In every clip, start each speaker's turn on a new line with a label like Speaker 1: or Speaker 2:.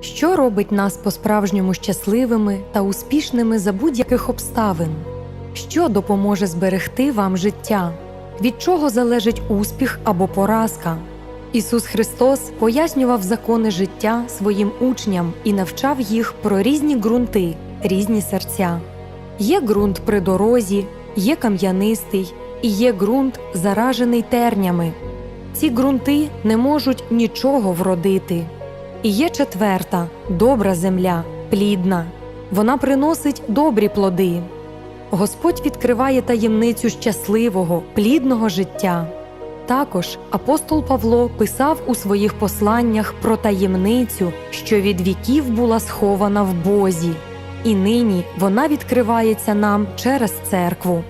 Speaker 1: Що робить нас по-справжньому щасливими та успішними за будь-яких обставин? Що допоможе зберегти вам життя? Від чого залежить успіх або поразка? Ісус Христос пояснював закони життя своїм учням і навчав їх про різні ґрунти, різні серця. Є ґрунт при дорозі, є кам'янистий і є ґрунт, заражений тернями. Ці ґрунти не можуть нічого вродити. І є четверта добра земля, плідна. Вона приносить добрі плоди. Господь відкриває таємницю щасливого, плідного життя. Також апостол Павло писав у своїх посланнях про таємницю, що від віків була схована в Бозі, і нині вона відкривається нам через церкву.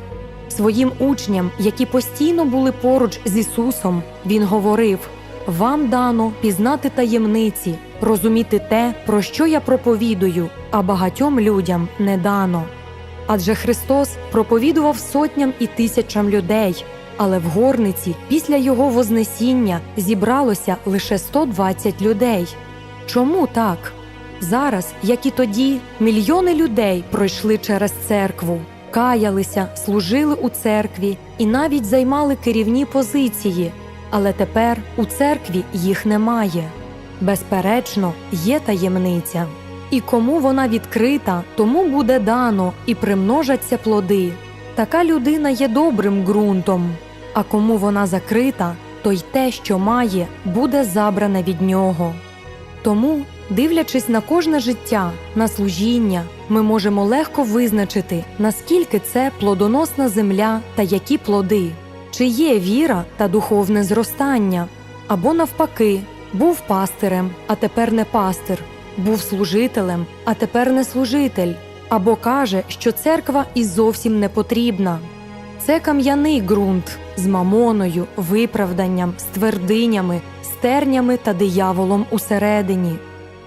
Speaker 1: Своїм учням, які постійно були поруч з Ісусом, Він говорив: Вам дано пізнати таємниці, розуміти те, про що я проповідую, а багатьом людям не дано. Адже Христос проповідував сотням і тисячам людей, але в горниці після Його Вознесіння зібралося лише 120 людей. Чому так? Зараз, як і тоді, мільйони людей пройшли через церкву, каялися, служили у церкві і навіть займали керівні позиції, але тепер у церкві їх немає. Безперечно, є таємниця. І кому вона відкрита, тому буде дано і примножаться плоди. Така людина є добрим ґрунтом, а кому вона закрита, то й те, що має, буде забране від нього. Тому, дивлячись на кожне життя, на служіння, ми можемо легко визначити, наскільки це плодоносна земля та які плоди, чи є віра та духовне зростання, або навпаки, був пастирем, а тепер не пастир, був служителем, а тепер не служитель, або каже, що церква і зовсім не потрібна. Це кам'яний ґрунт з мамоною, виправданням, з твердинями, стернями та дияволом усередині.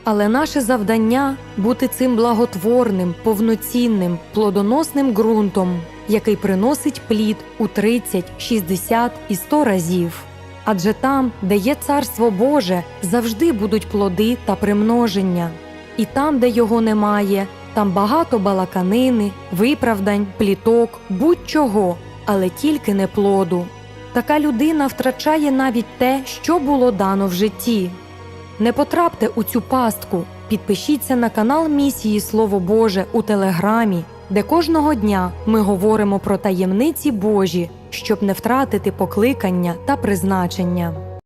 Speaker 1: Але наше завдання бути цим благотворним, повноцінним, плодоносним ґрунтом, який приносить плід у 30, 60 і 100 разів. Адже там, де є царство Боже, завжди будуть плоди та примноження, і там, де його немає, там багато балаканини, виправдань, пліток, будь-чого, але тільки не плоду. Така людина втрачає навіть те, що було дано в житті. Не потрапте у цю пастку. Підпишіться на канал місії Слово Боже у Телеграмі, де кожного дня ми говоримо про таємниці Божі, щоб не втратити покликання та призначення.